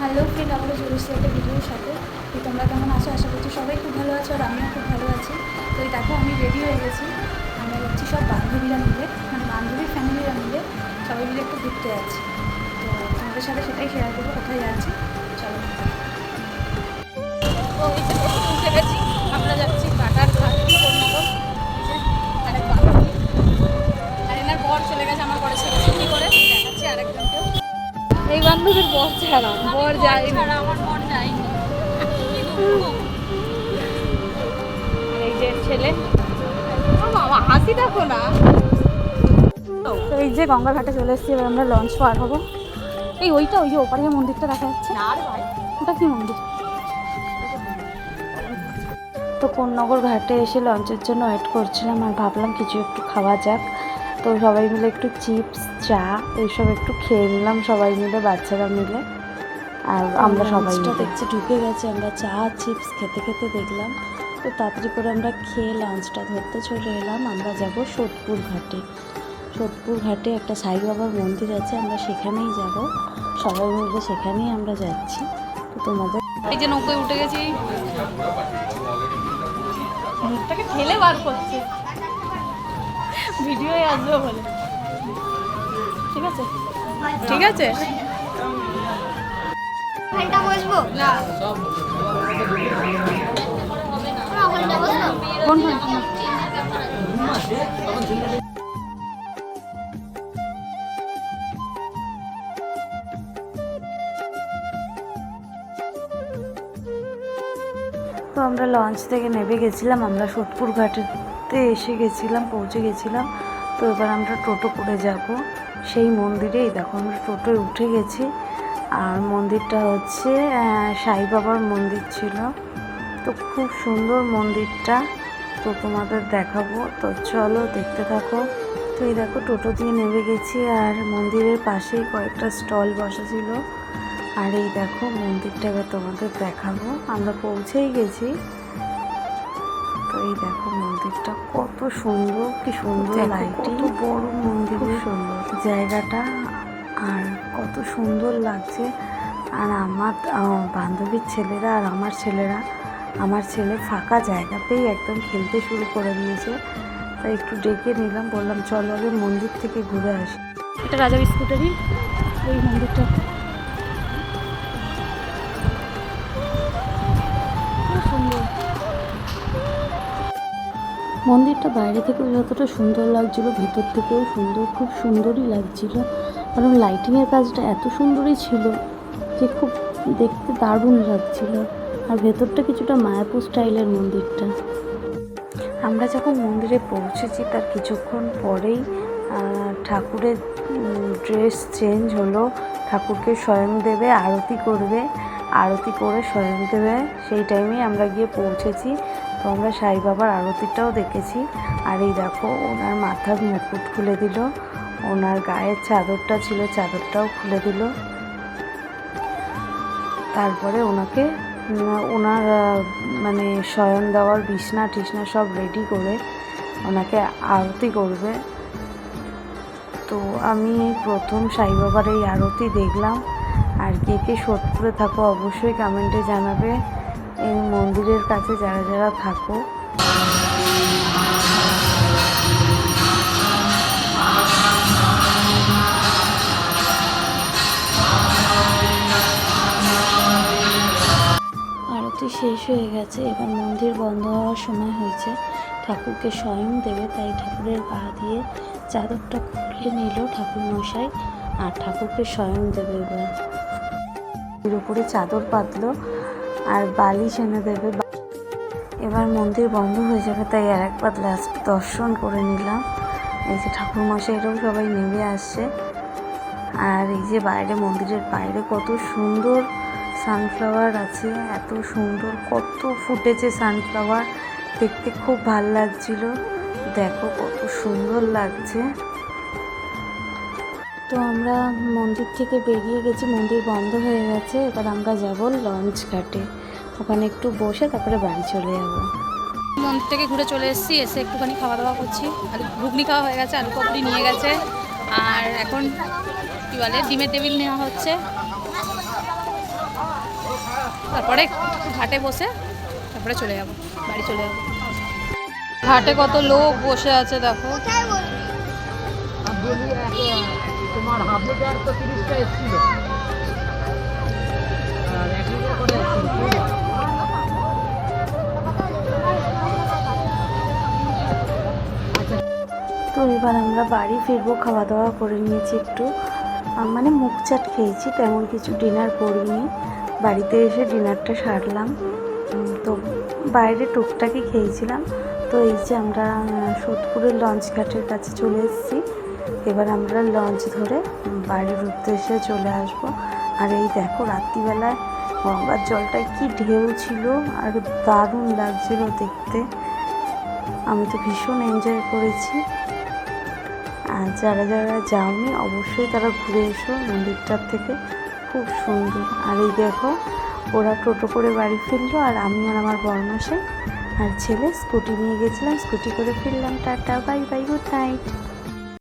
Hello friend, আমরা জুড়েছি একটা ভিডিওর সাথে। তো তোমরা কেমন আছো? আশা করছি সবাই খুব ভালো আছো আর আমিও খুব ভালো আছি। তো এই দেখো, আমি রেডি হয়ে গেছি। আমরা যাচ্ছি সব বান্ধবীরা মিলে মানে বান্ধবীর ফ্যামিলিরা মিলে সবাই মিলে একটু ঘুরতে যাচ্ছি। তো তোমাদের সাথে সেটাই শেয়ার করব, কোথায় যাচ্ছি? চলো। এই গেছি। এই বান্ধবীর বর ছাড়া বর যায় আমার বর এই যে ছেলে। ও বাবা হাসি দেখো না। তো এই যে গঙ্গার ঘাটে চলে এসেছি এবার আমরা লঞ্চ পার হব। এই ওইটা ওই যে ওপারে মন্দিরটা দেখা যাচ্ছে। ওটা কি মন্দির? তো কোন্নগর ঘাটে এসে লঞ্চের জন্য ওয়েট করছিলাম আর ভাবলাম কিছু একটু খাওয়া যাক। তো সবাই মিলে একটু চিপস চা এইসব একটু খেয়ে নিলাম সবাই মিলে বাচ্চারা মিলে। আর আমরা সবাই দেখছি ঢুকে গেছে আমরা চা চিপস খেতে খেতে দেখলাম। তো তাড়াতাড়ি করে আমরা খেয়ে লাঞ্চটা ধরতে চলে এলাম। আমরা যাব সোদপুর ঘাটে। সোদপুর ঘাটে একটা সাই বাবার মন্দির আছে আমরা সেখানেই যাব। সবাই মিলে সেখানেই আমরা যাচ্ছি। তো তোমাদের এই যে নৌকোয় উঠে গেছি। মুখটাকে ঠেলে বার করছে। ভিডিওয়ে আসবে বলে। ঠিক আছে? ঠিক আছে? ঘণ্টা বসবো? না। কোন তো আমরা লঞ্চ থেকে নেমে গেছিলাম আমরা সোদপুর ঘাটেতে এসে গেছিলাম পৌঁছে গেছিলাম। তো এবার আমরা টোটো করে যাব। সেই মন্দিরেই দেখো আমরা টোটোয় উঠে গেছি। আর মন্দিরটা হচ্ছে সাই বাবার মন্দির ছিল। তো খুব সুন্দর মন্দিরটা। তো তোমাদের দেখাবো। তো চলো দেখতে থাকো। তো এই দেখো টোটো দিয়ে নেমে গেছি আর মন্দিরের পাশেই কয়েকটা স্টল বসা ছিল আর এই দেখো মন্দিরটা তোমাদের দেখাবো। আমরা পৌঁছেই গেছি। এই দেখো মন্দিরটা কত সুন্দর কি সুন্দর লাইটিং বড় মন্দির। সুন্দর। জায়গাটা আর কত সুন্দর লাগছে। আর আমার বান্ধবীর ছেলেরা আর আমার ছেলেরা আমার ছেলে ফাঁকা জায়গাতেই একদম খেলতে শুরু করে দিয়েছে। তাই একটু ডেকে নিলাম বললাম চলো আগে মন্দির থেকে ঘুরে আসি। এটা রাজা বিস্কুটেরই ওই মন্দিরটা। মন্দিরটা বাইরে থেকে যতটা সুন্দর লাগছিল, ভেতর থেকেও সুন্দর, খুব সুন্দরই লাগছিল। কারণ লাইটিংয়ের কাজটা এত সুন্দরই ছিল যে খুব দেখতে দারুণ লাগছিল। আর ভেতরটা কিছুটা মায়াপুর স্টাইলের মন্দিরটা। আমরা যখন মন্দিরে পৌঁছেছি, তার কিছুক্ষণ পরেই ঠাকুরের ড্রেস চেঞ্জ হলো। ঠাকুরকে স্বয়ং দেবে, আরতি করবে। আরতি করে স্বয়ং দেবে। সেই টাইমেই আমরা গিয়ে পৌঁছেছি। তো আমরা সাই বাবার আরতিটাও দেখেছি। আর এই দেখো, ওনার মাথার মুকুট খুলে দিল। ওনার গায়ের চাদরটা ছিল, চাদরটাও খুলে দিল। তারপরে ওনাকে ওনার মানে শয়ন দেওয়ার বিছনা টিসনা সব রেডি করে ওনাকে আরতি করবে। তো আমি প্রথম সাই বাবার এই আরতি দেখলাম। আর কে কে সোদপুরে থাকো অবশ্যই কমেন্টে জানাবে। এই মন্দিরের কাছে যারা যারা থাকো। আরতি শেষ হয়ে গেছে, এবার মন্দির বন্ধ হওয়ার সময় হয়েছে। ঠাকুরকে স্বয়ং দেবে, তাই ঠাকুরের পা দিয়ে চাদরটা খুলে নিল ঠাকুর মশাই আর ঠাকুরকে স্বয়ং দেবে এবার। উপরে চাদর পাতলো আর বালিশ এনে দেবে। এবার মন্দির বন্ধ হয়ে যাবে, তাই আর একবার লাস্ট দর্শন করে নিলাম। এই যে ঠাকুর মশাইরাও সবাই নেমে আসছে। আর এই যে বাইরে, মন্দিরের বাইরে কত সুন্দর সানফ্লাওয়ার আছে, এত সুন্দর, কত ফুটেছে সানফ্লাওয়ার দেখতে খুব ভালো লাগছিল। দেখো কত সুন্দর লাগছে। তো আমরা মন্দির থেকে বেরিয়ে গেছি, মন্দির বন্ধ হয়ে গেছে। এবার আমরা যাব লঞ্চ ঘাটে। ওখানে একটু বসে তারপরে বাড়ি চলে যাব। মন্দির থেকে ঘুরে চলে এসেছি, এসে একটুখানি খাওয়া দাওয়া করছি। আর ঘুগনি খাওয়া হয়ে গেছে, আলু পকড়ি নিয়ে গেছে। আর এখন কী বলে, ডিমের টেবিল নেওয়া হচ্ছে। তারপরে ঘাটে বসে তারপরে চলে যাব, বাড়ি চলে যাব। ঘাটে কত লোক বসে আছে দেখো। তোমার হাফ লিটার তো তিরিশটা এসেছিল। তো এবার আমরা বাড়ি ফিরবো খাওয়া দাওয়া করে নিয়েছি একটু। মানে মুখ চাট খেয়েছি, তেমন কিছু ডিনার করিনি। বাড়িতে এসে ডিনারটা সারলাম। তো বাইরে টুকটাকি খেয়েছিলাম। তো এই যে আমরা সোদপুরের লঞ্চ ঘাটের কাছে চলে এসেছি। এবার আমরা লঞ্চ ধরে বাড়ির উদ্দেশ্যে চলে আসব। আর এই দেখো, রাত্রিবেলায় গঙ্গার জলটায় কি ঢেউ ছিল আর দারুণ লাগছিল দেখতে। আমি তো ভীষণ এনজয় করেছি। আর যারা যারা যাওনি, অবশ্যই তারা ঘুরে এসো মন্দিরটার থেকে। খুব সুন্দর। আর এই দেখো, ওরা টোটো করে বাড়ি ফিরলো আর আমি আর আমার বর্মশাই আর ছেলে স্কুটি নিয়ে গেছিলাম। স্কুটি করে ফিরলাম। Tata, bye bye, good night.